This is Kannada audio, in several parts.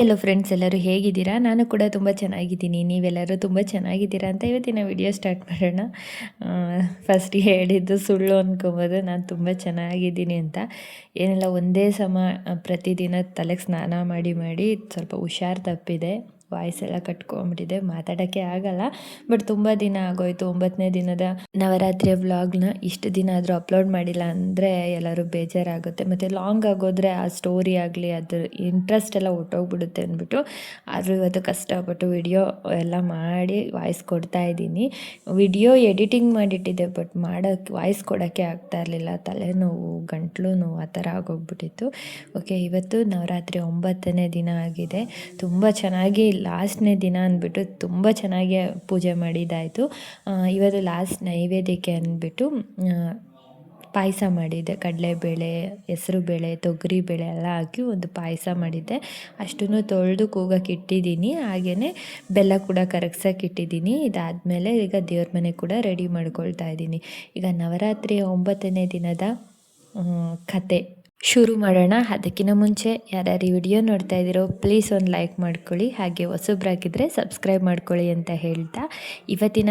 ಎಲ್ಲೋ ಫ್ರೆಂಡ್ಸ್, ಎಲ್ಲರೂ ಹೇಗಿದ್ದೀರಾ? ನಾನು ಕೂಡ ತುಂಬ ಚೆನ್ನಾಗಿದ್ದೀನಿ. ನೀವೆಲ್ಲರೂ ತುಂಬ ಚೆನ್ನಾಗಿದ್ದೀರಾ ಅಂತ ಇವತ್ತಿನ ವಿಡಿಯೋ ಸ್ಟಾರ್ಟ್ ಮಾಡೋಣ. ಫಸ್ಟ್ ಹೇಳಿದ್ದು ಸುಳ್ಳು ಅಂದ್ಕೊಬೋದು ನಾನು ತುಂಬ ಚೆನ್ನಾಗಿದ್ದೀನಿ ಅಂತ. ಏನೆಲ್ಲ ಒಂದೇ ಸಮ, ಪ್ರತಿದಿನ ತಲೆಗೆ ಸ್ನಾನ ಮಾಡಿ ಮಾಡಿ ಸ್ವಲ್ಪ ಹುಷಾರು ತಪ್ಪಿದೆ. ವಾಯ್ಸ್ ಎಲ್ಲ ಕಟ್ಕೊಂಡ್ಬಿಟ್ಟಿದೆ ಮಾತಾಡೋಕ್ಕೆ ಆಗಲ್ಲ. ಬಟ್ ತುಂಬ ದಿನ ಆಗೋಯ್ತು. ಒಂಬತ್ತನೇ ದಿನದ ನವರಾತ್ರಿಯ ವ್ಲಾಗ್ನ ಇಷ್ಟು ದಿನ ಆದರೂ ಅಪ್ಲೋಡ್ ಮಾಡಿಲ್ಲ ಅಂದರೆ ಎಲ್ಲರೂ ಬೇಜಾರಾಗುತ್ತೆ. ಮತ್ತು ಲಾಂಗ್ ಆಗೋದ್ರೆ ಆ ಸ್ಟೋರಿ ಆಗಲಿ, ಅದ್ರ ಇಂಟ್ರೆಸ್ಟ್ ಎಲ್ಲ ಹೊಟ್ಟೋಗ್ಬಿಡುತ್ತೆ ಅಂದ್ಬಿಟ್ಟು, ಆದರೂ ಇವತ್ತು ಕಷ್ಟಪಟ್ಟು ವಿಡಿಯೋ ಎಲ್ಲ ಮಾಡಿ ವಾಯ್ಸ್ ಕೊಡ್ತಾ ಇದ್ದೀನಿ. ವಿಡಿಯೋ ಎಡಿಟಿಂಗ್ ಮಾಡಿಟ್ಟಿದ್ದೆ, ಬಟ್ ಮಾಡೋಕ್ಕೆ ವಾಯ್ಸ್ ಕೊಡೋಕ್ಕೆ ಆಗ್ತಾ ಇರಲಿಲ್ಲ. ತಲೆನೋವು, ಗಂಟ್ಲು ನೋವು ಆ ಥರ ಆಗೋಗ್ಬಿಟ್ಟಿತ್ತು. ಓಕೆ, ಇವತ್ತು ನವರಾತ್ರಿ ಒಂಬತ್ತನೇ ದಿನ ಆಗಿದೆ. ತುಂಬ ಚೆನ್ನಾಗಿ ಲಾಸ್ಟ್ನೇ ದಿನ ಅಂದ್ಬಿಟ್ಟು ತುಂಬ ಚೆನ್ನಾಗಿ ಪೂಜೆ ಮಾಡಿದ್ದಾಯಿತು. ಇವತ್ತು ಲಾಸ್ಟ್ ನೈವೇದ್ಯಕ್ಕೆ ಅಂದ್ಬಿಟ್ಟು ಪಾಯಸ ಮಾಡಿದ್ದೆ. ಕಡಲೆಬೇಳೆ, ಹೆಸರುಬೇಳೆ, ತೊಗರಿಬೇಳೆ ಎಲ್ಲ ಹಾಕಿ ಒಂದು ಪಾಯಸ ಮಾಡಿದ್ದೆ. ಅಷ್ಟನ್ನು ತೊಳೆದು ಕೂಗಕ್ಕೆ ಇಟ್ಟಿದ್ದೀನಿ. ಹಾಗೆಯೇ ಬೆಲ್ಲ ಕೂಡ ಕರಗ್ಸಕ್ಕೆ ಇಟ್ಟಿದ್ದೀನಿ. ಇದಾದಮೇಲೆ ಈಗ ದೇವ್ರ ಮನೆ ಕೂಡ ರೆಡಿ ಮಾಡ್ಕೊಳ್ತಾ ಇದ್ದೀನಿ. ಈಗ ನವರಾತ್ರಿಯ ಒಂಬತ್ತನೇ ದಿನದ ಕತೆ. ಶುರು ಮಾಡೋಣ. ಅದಕ್ಕಿಂತ ಮುಂಚೆ ಯಾರ್ಯಾರು ಈ ವಿಡಿಯೋ ನೋಡ್ತಾ ಇದ್ದೀರೋ ಪ್ಲೀಸ್ ಒಂದು ಲೈಕ್ ಮಾಡ್ಕೊಳ್ಳಿ. ಹಾಗೆ ಹೊಸಬ್ರಾಗಿದ್ದರೆ ಸಬ್ಸ್ಕ್ರೈಬ್ ಮಾಡ್ಕೊಳ್ಳಿ ಅಂತ ಹೇಳ್ತಾ. ಇವತ್ತಿನ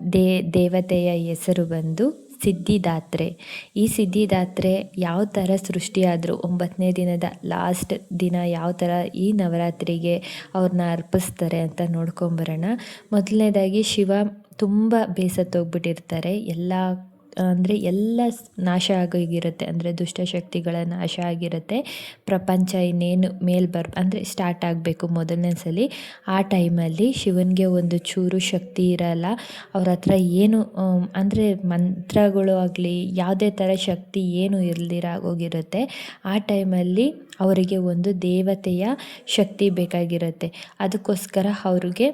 ದೇ, ದೇವತೆಯ ಹೆಸರು ಬಂದು ಸಿದ್ಧಿದಾತ್ರೆ. ಈ ಸಿದ್ಧಿದಾತ್ರೆ ಯಾವ ಥರ ಸೃಷ್ಟಿಯಾದರೂ ಒಂಬತ್ತನೇ ದಿನದ ಲಾಸ್ಟ್ ದಿನ ಯಾವ ಥರ ಈ ನವರಾತ್ರಿಗೆ ಅವ್ರನ್ನ ಅರ್ಪಿಸ್ತಾರೆ ಅಂತ ನೋಡ್ಕೊಂಬರೋಣ. ಮೊದಲನೇದಾಗಿ ಶಿವ ತುಂಬ ಬೇಸತ್ತೋಗ್ಬಿಟ್ಟಿರ್ತಾರೆ. ಎಲ್ಲ ಅಂದರೆ ಎಲ್ಲ ನಾಶ ಆಗೋಗಿರುತ್ತೆ. ಅಂದರೆ ದುಷ್ಟಶಕ್ತಿಗಳ ನಾಶ ಆಗಿರುತ್ತೆ. ಪ್ರಪಂಚ ಇನ್ನೇನು ಮೇಲ್ ಬರ್ ಅಂದರೆ ಸ್ಟಾರ್ಟ್ ಆಗಬೇಕು ಮೊದಲನೇ ಸಲ. ಆ ಟೈಮಲ್ಲಿ ಶಿವನಿಗೆ ಒಂದು ಚೂರು ಶಕ್ತಿ ಇರಲ್ಲ. ಅವ್ರ ಹತ್ರ ಏನು ಅಂದರೆ ಮಂತ್ರಗಳು ಆಗಲಿ, ಯಾವುದೇ ಥರ ಶಕ್ತಿ ಏನು ಹೋಗಿರುತ್ತೆ. ಆ ಟೈಮಲ್ಲಿ ಅವರಿಗೆ ಒಂದು ದೇವತೆಯ ಶಕ್ತಿ ಬೇಕಾಗಿರುತ್ತೆ. ಅದಕ್ಕೋಸ್ಕರ ಅವ್ರಿಗೆ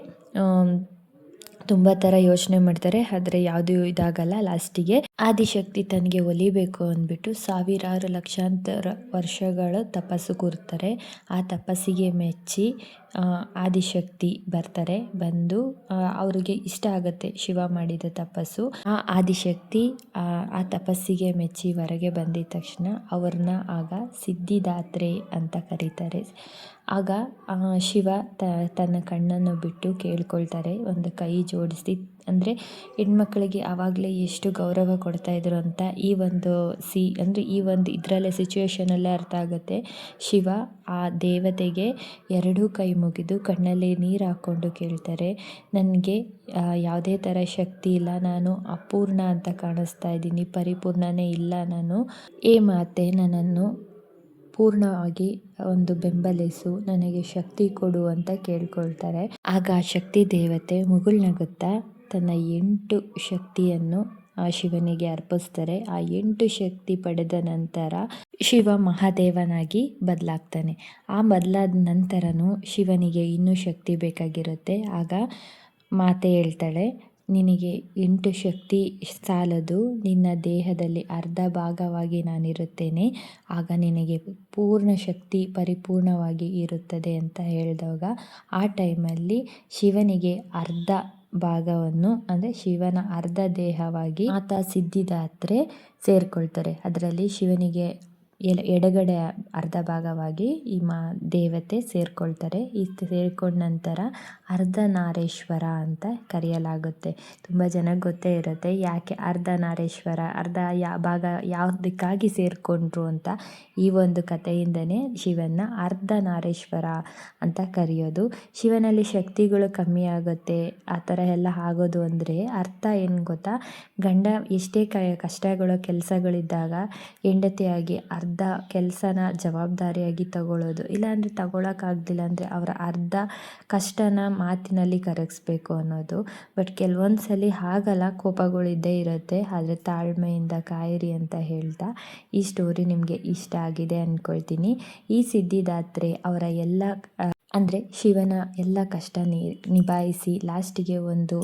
ತುಂಬ ಥರ ಯೋಚನೆ ಮಾಡ್ತಾರೆ. ಆದರೆ ಯಾವುದೂ ಇದಾಗಲ್ಲ ಲಾಸ್ಟಿಗೆ. ಆದಿಶಕ್ತಿ ತನಗೆ ಒಲಿಬೇಕು ಅಂದ್ಬಿಟ್ಟು ಸಾವಿರಾರು ಲಕ್ಷಾಂತರ ವರ್ಷಗಳ ತಪಸ್ಸು ಕೂರ್ತಾರೆ. ಆ ತಪಸ್ಸಿಗೆ ಮೆಚ್ಚಿ ಆದಿಶಕ್ತಿ ಬರ್ತಾರೆ. ಬಂದು ಅವರಿಗೆ ಇಷ್ಟ ಆಗುತ್ತೆ ಶಿವ ಮಾಡಿದ ತಪಸ್ಸು. ಆ ಆದಿಶಕ್ತಿ, ಆ ತಪಸ್ಸಿಗೆ ಮೆಚ್ಚಿ ಹೊರಗೆ ಬಂದಿದ ತಕ್ಷಣ ಅವ್ರನ್ನ ಆಗ ಸಿದ್ಧಿದಾತ್ರೆ ಅಂತ ಕರೀತಾರೆ. ಆಗ ಶಿವ ತನ್ನ ಕಣ್ಣನ್ನು ಬಿಟ್ಟು ಕೇಳ್ಕೊಳ್ತಾರೆ. ಒಂದು ಕೈ ಜೋಡಿಸಿ ಅಂದರೆ ಹೆಣ್ಮಕ್ಳಿಗೆ ಆವಾಗಲೇ ಎಷ್ಟು ಗೌರವ ಕೊಡ್ತಾಯಿದ್ರು ಅಂತ ಈ ಒಂದು ಸಿ, ಅಂದರೆ ಈ ಒಂದು ಇದರಲ್ಲೇ ಸಿಚುವೇಶನಲ್ಲೇ ಅರ್ಥ ಆಗುತ್ತೆ. ಶಿವ ಆ ದೇವತೆಗೆ ಎರಡೂ ಕೈ ಮುಗಿದು ಕಣ್ಣಲ್ಲಿ ನೀರು ಹಾಕ್ಕೊಂಡು ಕೇಳ್ತಾರೆ, ನನಗೆ ಯಾವುದೇ ಥರ ಶಕ್ತಿ ಇಲ್ಲ, ನಾನು ಅಪೂರ್ಣ ಅಂತ ಕಾಣಿಸ್ತಾ ಇದ್ದೀನಿ, ಪರಿಪೂರ್ಣನೇ ಇಲ್ಲ ನಾನು. ಏ ಮಾತೆ, ನನ್ನನ್ನು ಪೂರ್ಣವಾಗಿ ಒಂದು ಬೆಂಬಲಿಸು, ನನಗೆ ಶಕ್ತಿ ಕೊಡು ಅಂತ ಕೇಳ್ಕೊಳ್ತಾರೆ. ಆಗ ಆ ಶಕ್ತಿ ದೇವತೆ ಮುಗುಳ್ನಗುತ್ತಾ ತನ್ನ ಎಂಟು ಶಕ್ತಿಯನ್ನು ಆ ಶಿವನಿಗೆ ಅರ್ಪಿಸ್ತಾರೆ. ಆ ಎಂಟು ಶಕ್ತಿ ಪಡೆದ ನಂತರ ಶಿವ ಮಹಾದೇವನಾಗಿ ಬದಲಾಗ್ತಾನೆ. ಆ ಬದಲಾದ ನಂತರನೂ ಶಿವನಿಗೆ ಇನ್ನೂ ಶಕ್ತಿ ಬೇಕಾಗಿರುತ್ತೆ. ಆಗ ಮಾತೆ ಹೇಳ್ತಾಳೆ, ನಿನಗೆ ಎಂಟು ಶಕ್ತಿ ಸಾಲದು. ನಿನ್ನ ದೇಹದಲ್ಲಿ ಅರ್ಧ ಭಾಗವಾಗಿ ನಾನಿರುತ್ತೇನೆ. ಆಗ ನಿನಗೆ ಪೂರ್ಣ ಶಕ್ತಿ ಪರಿಪೂರ್ಣವಾಗಿ ಇರುತ್ತದೆ ಅಂತ ಹೇಳಿದಾಗ ಆ ಟೈಮಲ್ಲಿ ಶಿವನಿಗೆ ಅರ್ಧ ಭಾಗವನ್ನು ಅಂದರೆ ಶಿವನ ಅರ್ಧ ದೇಹವಾಗಿ ಆತ ಸಿದ್ಧಿದಾತ್ರೆ ಸೇರಿಕೊಳ್ತಾರೆ. ಅದರಲ್ಲಿ ಶಿವನಿಗೆ ಎಡ, ಎಡಗಡೆ ಅರ್ಧ ಭಾಗವಾಗಿ ಈ ಮಾ, ದೇವತೆ ಸೇರಿಕೊಳ್ತಾರೆ. ಈ ಸೇರಿಕೊಂಡ ನಂತರ ಅರ್ಧನಾರೇಶ್ವರ ಅಂತ ಕರೆಯಲಾಗುತ್ತೆ. ತುಂಬ ಜನಕ್ಕೆ ಗೊತ್ತೇ ಇರುತ್ತೆ ಯಾಕೆ ಅರ್ಧನಾರೇಶ್ವರ, ಅರ್ಧ ಯಾ ಭಾಗ ಯಾವುದಕ್ಕಾಗಿ ಸೇರಿಕೊಂಡ್ರು ಅಂತ ಈ ಒಂದು ಕಥೆಯಿಂದನೇ ಶಿವನ ಅರ್ಧನಾರೇಶ್ವರ ಅಂತ ಕರೆಯೋದು. ಶಿವನಲ್ಲಿ ಶಕ್ತಿಗಳು ಕಮ್ಮಿ ಆಗುತ್ತೆ, ಆ ಥರ ಎಲ್ಲ ಆಗೋದು ಅಂದರೆ ಅರ್ಥ ಏನು ಗೊತ್ತಾ? ಗಂಡ ಎಷ್ಟೇ ಕ, ಕಷ್ಟಗಳು, ಕೆಲಸಗಳಿದ್ದಾಗ ಹೆಂಡತಿಯಾಗಿ ಅರ್ಧ ಕೆಲಸನ ಜವಾಬ್ದಾರಿಯಾಗಿ ತಗೊಳ್ಳೋದು ಇಲ್ಲಾಂದರೆ ತಗೊಳಕ್ಕಾಗಲಿಲ್ಲ ಅಂದರೆ ಅವರ ಅರ್ಧ ಕಷ್ಟನ ಮಾತಿನಲ್ಲಿ ಕರಗಿಸ್ಬೇಕು ಅನ್ನೋದು. ಬಟ್ ಕೆಲವೊಂದು ಸಲ ಆಗಲ್ಲ ಕೋಪಗಳಿದ್ದೇ ಇರುತ್ತೆ. ಆದರೆ ತಾಳ್ಮೆಯಿಂದ ಕಾಯಿರಿ ಅಂತ ಹೇಳ್ತಾ ಈ ಸ್ಟೋರಿ ನಿಮಗೆ ಇಷ್ಟ ಆಗಿದೆ ಅಂದ್ಕೊಳ್ತೀನಿ ಈ ಸಿದ್ಧಿದಾತ್ರೆ ಅವರ ಎಲ್ಲ ಅಂದರೆ ಶಿವನ ಎಲ್ಲ ಕಷ್ಟ ನಿಭಾಯಿಸಿ ಲಾಸ್ಟಿಗೆ ಒಂದು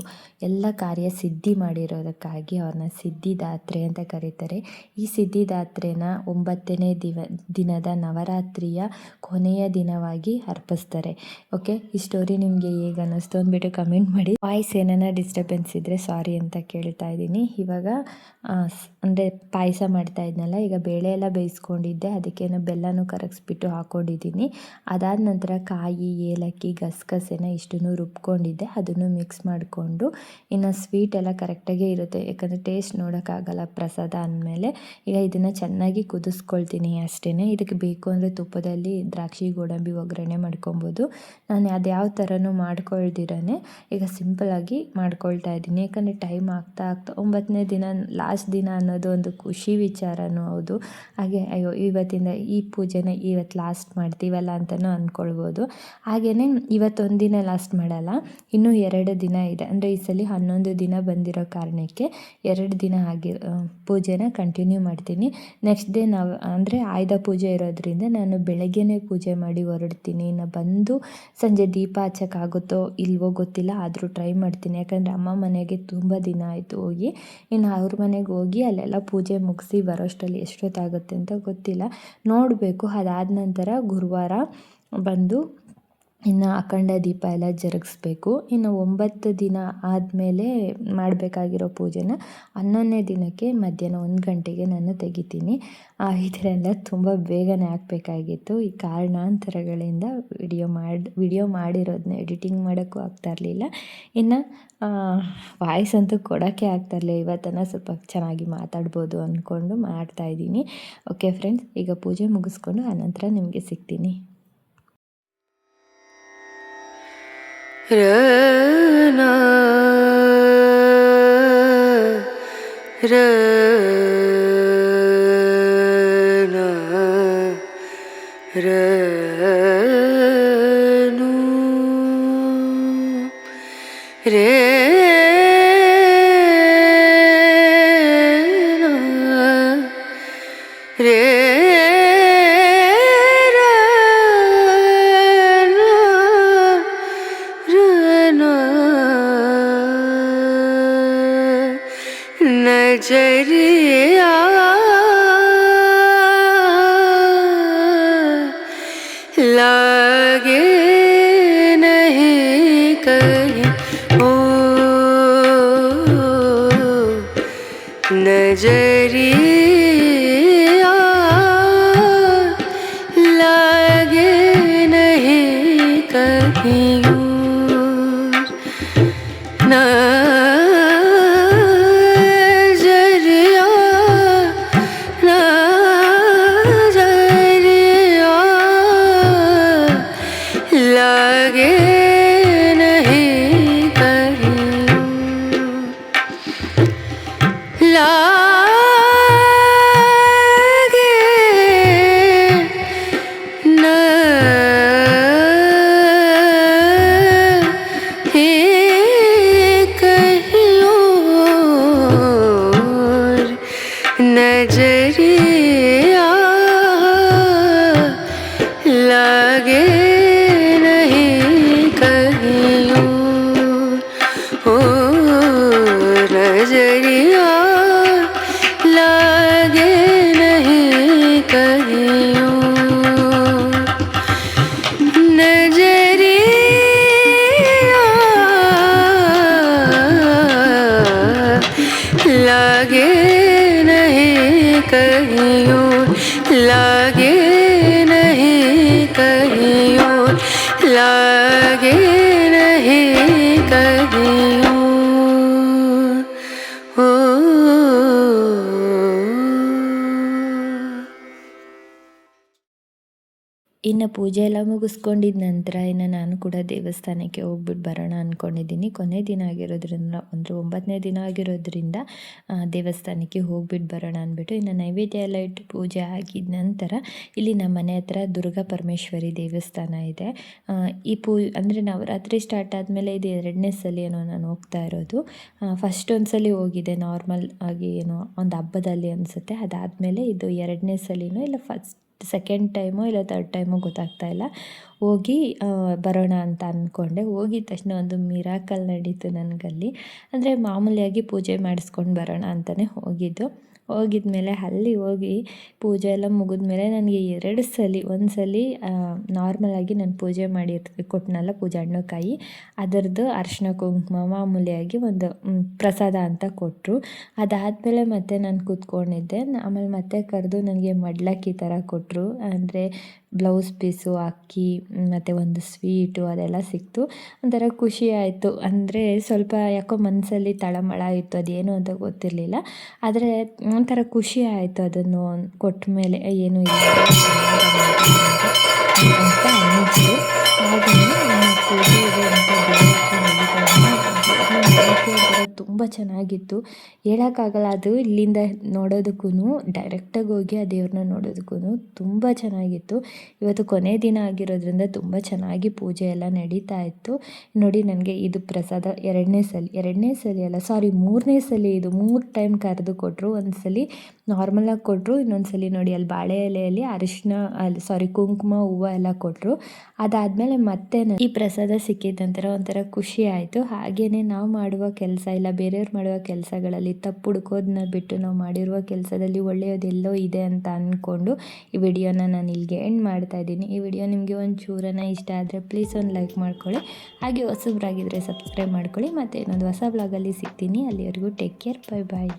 ಎಲ್ಲ ಕಾರ್ಯ ಸಿದ್ಧಿ ಮಾಡಿರೋದಕ್ಕಾಗಿ ಅವ್ರನ್ನ ಸಿದ್ಧಿದಾತ್ರೆ ಅಂತ ಕರೀತಾರೆ. ಈ ಸಿದ್ಧಿದಾತ್ರೆನ ಒಂಬತ್ತನೇ ದಿವ, ದಿನದ ನವರಾತ್ರಿಯ ಕೊನೆಯ ದಿನವಾಗಿ ಅರ್ಪಿಸ್ತಾರೆ. ಓಕೆ ಈ ಸ್ಟೋರಿ ನಿಮಗೆ ಹೇಗೆ ಅನ್ನಿಸ್ತು ಅಂದ್ಬಿಟ್ಟು ಕಮೆಂಟ್ ಮಾಡಿ. ವಾಯ್ಸ್ ಏನಾರ ಡಿಸ್ಟರ್ಬೆನ್ಸ್ ಇದ್ದರೆ ಸಾರಿ ಅಂತ ಕೇಳ್ತಾ ಇದ್ದೀನಿ. ಇವಾಗ ಅಂದರೆ ಪಾಯಸ ಮಾಡ್ತಾ ಇದ್ನಲ್ಲ, ಈಗ ಬೇಳೆ ಎಲ್ಲ ಬೇಯಿಸ್ಕೊಂಡಿದ್ದೆ, ಅದಕ್ಕೇನು ಬೆಲ್ಲನೂ ಕರಗಿಸ್ಬಿಟ್ಟು ಹಾಕ್ಕೊಂಡಿದ್ದೀನಿ ಅದಾದ ನಂತರ ಕಾಯಿ ರಾಗಿ ಏಲಕ್ಕಿ, ಗಸಗಸೆನ ಇಷ್ಟನ್ನು ರುಬ್ಕೊಂಡಿದ್ದೆ. ಅದನ್ನು ಮಿಕ್ಸ್ ಮಾಡಿಕೊಂಡು ಇನ್ನು ಸ್ವೀಟ್ ಎಲ್ಲ ಕರೆಕ್ಟಾಗೇ ಇರುತ್ತೆ. ಯಾಕಂದರೆ ಟೇಸ್ಟ್ ನೋಡೋಕ್ಕಾಗಲ್ಲ ಪ್ರಸಾದ ಅಂದಮೇಲೆ. ಈಗ ಇದನ್ನು ಚೆನ್ನಾಗಿ ಕುದಿಸ್ಕೊಳ್ತೀನಿ ಅಷ್ಟೇ ಇದಕ್ಕೆ ಬೇಕು ಅಂದರೆ ತುಪ್ಪದಲ್ಲಿ ದ್ರಾಕ್ಷಿ, ಗೋಡಂಬಿ, ಒಗ್ಗರಣೆ ಮಾಡ್ಕೊಬೋದು. ನಾನು ಅದು ಯಾವ ಥರನೂ ಮಾಡ್ಕೊಳ್ದಿರೇ ಈಗ ಸಿಂಪಲಾಗಿ ಮಾಡ್ಕೊಳ್ತಾ ಇದ್ದೀನಿ. ಯಾಕಂದರೆ ಟೈಮ್ ಆಗ್ತಾ ಆಗ್ತಾ ಒಂಬತ್ತನೇ ದಿನ ಲಾಸ್ಟ್ ದಿನ ಅನ್ನೋದು ಒಂದು ಖುಷಿ ವಿಚಾರನೂ ಹೌದು. ಹಾಗೆ ಅಯ್ಯೋ, ಇವತ್ತಿಂದ ಈ ಪೂಜೆನ ಇವತ್ತು ಲಾಸ್ಟ್ ಮಾಡ್ತೀವಲ್ಲ ಅಂತಲೂ ಅಂದ್ಕೊಳ್ಬೋದು. ಹಾಗೆಯೇ ಇವತ್ತೊಂದು ದಿನ ಲಾಸ್ಟ್ ಮಾಡಲ್ಲ, ಇನ್ನೂ ಎರಡು ದಿನ ಇದೆ. ಅಂದರೆ ಈ ಸಲ ಹನ್ನೊಂದು ದಿನ ಬಂದಿರೋ ಕಾರಣಕ್ಕೆ ಎರಡು ದಿನ ಆಗಿ ಪೂಜೆನ ಕಂಟಿನ್ಯೂ ಮಾಡ್ತೀನಿ. ನೆಕ್ಸ್ಟ್ ಡೇ ನಾವು, ಅಂದರೆ ಆಯ್ದ ಪೂಜೆ ಇರೋದ್ರಿಂದ ನಾನು ಬೆಳಗ್ಗೆನೇ ಪೂಜೆ ಮಾಡಿ ಹೊರಡ್ತೀನಿ. ಇನ್ನು ಬಂದು ಸಂಜೆ ದೀಪ ಹಚ್ಚೋಕ್ಕಾಗುತ್ತೋ ಇಲ್ವೋ ಗೊತ್ತಿಲ್ಲ, ಆದರೂ ಟ್ರೈ ಮಾಡ್ತೀನಿ. ಯಾಕಂದರೆ ಅಮ್ಮ ಮನೆಗೆ ತುಂಬ ದಿನ ಆಯಿತು ಹೋಗಿ. ಇನ್ನು ಅವ್ರ ಮನೆಗೆ ಹೋಗಿ ಅಲ್ಲೆಲ್ಲ ಪೂಜೆ ಮುಗಿಸಿ ಬರೋಷ್ಟರಲ್ಲಿ ಎಷ್ಟೊತ್ತಾಗುತ್ತೆ ಅಂತ ಗೊತ್ತಿಲ್ಲ. ನೋಡಬೇಕು. ಅದಾದ ನಂತರ ಗುರುವಾರ ಬಂದು ಇನ್ನು ಅಖಂಡ ದೀಪ ಎಲ್ಲ ಜರುಗಿಸ್ಬೇಕು. ಇನ್ನು ಒಂಬತ್ತು ದಿನ ಆದಮೇಲೆ ಮಾಡಬೇಕಾಗಿರೋ ಪೂಜೆನ ಹನ್ನೊಂದನೇ ದಿನಕ್ಕೆ ಮಧ್ಯಾಹ್ನ ಒಂದು ಗಂಟೆಗೆ ನಾನು ತೆಗಿತೀನಿ. ಎಲ್ಲ ತುಂಬ ಬೇಗನೆ ಆಗಬೇಕಾಗಿತ್ತು. ಈ ಕಾರಣಾಂತರಗಳಿಂದ ವಿಡಿಯೋ ಮಾಡಿ, ವಿಡಿಯೋ ಮಾಡಿರೋದನ್ನ ಎಡಿಟಿಂಗ್ ಮಾಡೋಕ್ಕೂ ಆಗ್ತಾ ಇರಲಿಲ್ಲ. ಇನ್ನು ವಾಯ್ಸ್ ಅಂತೂ ಕೊಡೋಕ್ಕೆ ಆಗ್ತಾಯಿರಲಿಲ್ಲ ಇವತ್ತನ್ನು ಸ್ವಲ್ಪ ಚೆನ್ನಾಗಿ ಮಾತಾಡ್ಬೋದು ಅಂದ್ಕೊಂಡು ಮಾಡ್ತಾಯಿದ್ದೀನಿ ಓಕೆ ಫ್ರೆಂಡ್ಸ್ ಈಗ ಪೂಜೆ ಮುಗಿಸ್ಕೊಂಡು ಆನಂತರ ನಿಮಗೆ ಸಿಗ್ತೀನಿ. रना रना रनु love. લાગે નહીં કહ્યું લાગે ಇನ್ನು ಪೂಜೆ ಎಲ್ಲ ಮುಗಿಸ್ಕೊಂಡಿದ ನಂತರ ಇನ್ನು ನಾನು ಕೂಡ ದೇವಸ್ಥಾನಕ್ಕೆ ಹೋಗ್ಬಿಟ್ಟು ಬರೋಣ ಅಂದ್ಕೊಂಡಿದ್ದೀನಿ ಕೊನೆ ದಿನ ಆಗಿರೋದ್ರಿಂದ ಅಂದರೆ ಒಂಬತ್ತನೇ ದಿನ ಆಗಿರೋದ್ರಿಂದ ದೇವಸ್ಥಾನಕ್ಕೆ ಹೋಗ್ಬಿಟ್ಟು ಬರೋಣ ಅಂದ್ಬಿಟ್ಟು ಇನ್ನು ನೈವೇದ್ಯ ಎಲ್ಲ ಇಟ್ಟು ಪೂಜೆ ಆಗಿದ ನಂತರ ಇಲ್ಲಿ ನಮ್ಮ ಮನೆ ಹತ್ರ ದುರ್ಗಾ ಪರಮೇಶ್ವರಿ ದೇವಸ್ಥಾನ ಇದೆ. ಈ ಪೂ, ಅಂದರೆ ನವರಾತ್ರಿ ಸ್ಟಾರ್ಟ್ ಆದಮೇಲೆ ಇದು ಎರಡನೇ ಸಲ ಏನೋ ನಾನು ಹೋಗ್ತಾ ಇರೋದು. ಫಸ್ಟ್ ಒಂದು ಸಲ ಹೋಗಿದೆ ನಾರ್ಮಲ್ ಆಗಿ ಏನೋ ಒಂದು ಹಬ್ಬದಲ್ಲಿ ಅನಿಸುತ್ತೆ. ಅದಾದಮೇಲೆ ಇದು ಎರಡನೇ ಸಲಿನೋ ಇಲ್ಲ ಫಸ್ಟ್ ಸೆಕೆಂಡ್ ಟೈಮೋ ಇಲ್ಲ ತರ್ಡ್ ಟೈಮೋ ಗೊತ್ತಾಗ್ತಾ ಇಲ್ಲ. ಹೋಗಿ ಬರೋಣ ಅಂತ ಅಂದ್ಕೊಂಡೆ ಹೋಗಿದ ತಕ್ಷಣ ಒಂದು ಮಿರಾಕಲ್ ನಡೀತು ನನಗಲ್ಲಿ. ಅಂದರೆ ಮಾಮೂಲಿಯಾಗಿ ಪೂಜೆ ಮಾಡಿಸ್ಕೊಂಡು ಬರೋಣ ಅಂತಲೇ ಹೋಗಿದ್ದು. ಹೋಗಿದ್ಮೇಲೆ ಅಲ್ಲಿ ಹೋಗಿ ಪೂಜೆ ಎಲ್ಲ ಮುಗಿದ್ಮೇಲೆ ನನಗೆ ಎರಡು ಸಲ, ಒಂದು ಸಲ ನಾರ್ಮಲಾಗಿ ನಾನು ಪೂಜೆ ಮಾಡಿ ಕೊಟ್ಟನಲ್ಲ ಪೂಜೆ ಹಣ್ಣುಕಾಯಿ ಅದರದ್ದು ಅರ್ಶಿನ ಕುಂಕುಮ, ಮಾಮೂಲಿಯಾಗಿ ಒಂದು ಪ್ರಸಾದ ಅಂತ ಕೊಟ್ಟರು ಅದಾದಮೇಲೆ ಮತ್ತೆ ನಾನು ಕೂತ್ಕೊಂಡಿದ್ದೆ. ಆಮೇಲೆ ಮತ್ತೆ ಕರೆದು ನನಗೆ ಮಡ್ಲಕ್ಕಿ ಥರ ಕೊಟ್ಟರು ಅಂದರೆ ಬ್ಲೌಸ್ ಪೀಸು, ಅಕ್ಕಿ, ಮತ್ತು ಒಂದು ಸ್ವೀಟು ಅದೆಲ್ಲ ಸಿಕ್ತು. ಒಂಥರ ಖುಷಿ ಆಯಿತು. ಅಂದರೆ ಸ್ವಲ್ಪ ಯಾಕೋ ಮನಸ್ಸಲ್ಲಿ ತಳಮಳ ಇತ್ತು. ಅದೇನು ಅಂತ ಗೊತ್ತಿರಲಿಲ್ಲ. ಆದರೆ ಒಂಥರ ಖುಷಿ ಆಯಿತು ಅದನ್ನು ಕೊಟ್ಟ ಮೇಲೆ. ಏನು ಇಲ್ಲ. ಅಂತ ಅನ್ನಿಸ್ತು ಹಾಗೆಯೇ ತುಂಬ ಚೆನ್ನಾಗಿತ್ತು. ಹೇಳೋಕ್ಕಾಗಲ್ಲ, ಅದು ಇಲ್ಲಿಂದ ನೋಡೋದಕ್ಕೂ ಡೈರೆಕ್ಟಾಗಿ ಹೋಗಿ ಆ ದೇವ್ರನ್ನ ನೋಡೋದಕ್ಕೂ ತುಂಬ ಚೆನ್ನಾಗಿತ್ತು. ಇವತ್ತು ಕೊನೆ ದಿನ ಆಗಿರೋದ್ರಿಂದ ತುಂಬ ಚೆನ್ನಾಗಿ ಪೂಜೆ ಎಲ್ಲ ನಡೀತಾ ಇತ್ತು. ನೋಡಿ, ನನಗೆ ಇದು ಪ್ರಸಾದ ಎರಡನೇ ಸಲ ಎರಡನೇ ಸಲ ಅಲ್ಲ ಸಾರಿ ಮೂರನೇ ಸಲ ಇದು ಮೂರು ಟೈಮ್ ಕರೆದು ಕೊಟ್ಟರು ಒಂದು ಸಲ ನಾರ್ಮಲಾಗಿ ಕೊಟ್ಟರು ಇನ್ನೊಂದು ಸಲ ನೋಡಿ ಅಲ್ಲಿ ಬಾಳೆ ಎಲೆಯಲ್ಲಿ ಅರಿಶಿನ, ಅಲ್ಲಿ ಸಾರಿ ಕುಂಕುಮ, ಹೂವು ಎಲ್ಲ ಕೊಟ್ಟರು ಅದಾದಮೇಲೆ ಮತ್ತೆ ಈ ಪ್ರಸಾದ ಸಿಕ್ಕಿದ್ದಂತರ ಒಂಥರ ಖುಷಿ ಆಯಿತು. ಹಾಗೆಯೇ ನಾವು ಮಾಡುವ ಕೆಲಸ ಇಲ್ಲ, ಬೇರೆಯವ್ರು ಮಾಡುವ ಕೆಲಸಗಳಲ್ಲಿ ತಪ್ಪು ಹುಡುಕೋದನ್ನ ಬಿಟ್ಟು ನಾವು ಮಾಡಿರುವ ಕೆಲಸದಲ್ಲಿ ಒಳ್ಳೆಯದೆಲ್ಲೋ ಇದೆ ಅಂತ ಅಂದ್ಕೊಂಡು ಈ ವಿಡಿಯೋನ ನಾನು ಇಲ್ಲಿಗೆ ಎಂಡ್ ಮಾಡ್ತಾ ಇದ್ದೀನಿ. ಈ ವಿಡಿಯೋ ನಿಮಗೆ ಒಂದು ಚೂರನ ಇಷ್ಟ ಆದರೆ ಪ್ಲೀಸ್ ಒಂದು ಲೈಕ್ ಮಾಡ್ಕೊಳ್ಳಿ. ಹಾಗೆ ಹೊಸಬ್ರಾಗಿದ್ದರೆ ಸಬ್ಸ್ಕ್ರೈಬ್ ಮಾಡ್ಕೊಳ್ಳಿ. ಮತ್ತು ಇನ್ನೊಂದು ಹೊಸ ಬ್ಲಾಗಲ್ಲಿ ಸಿಗ್ತೀನಿ. ಅಲ್ಲಿವರೆಗೂ ಟೇಕ್ ಕೇರ್ ಬೈ ಬಾಯ್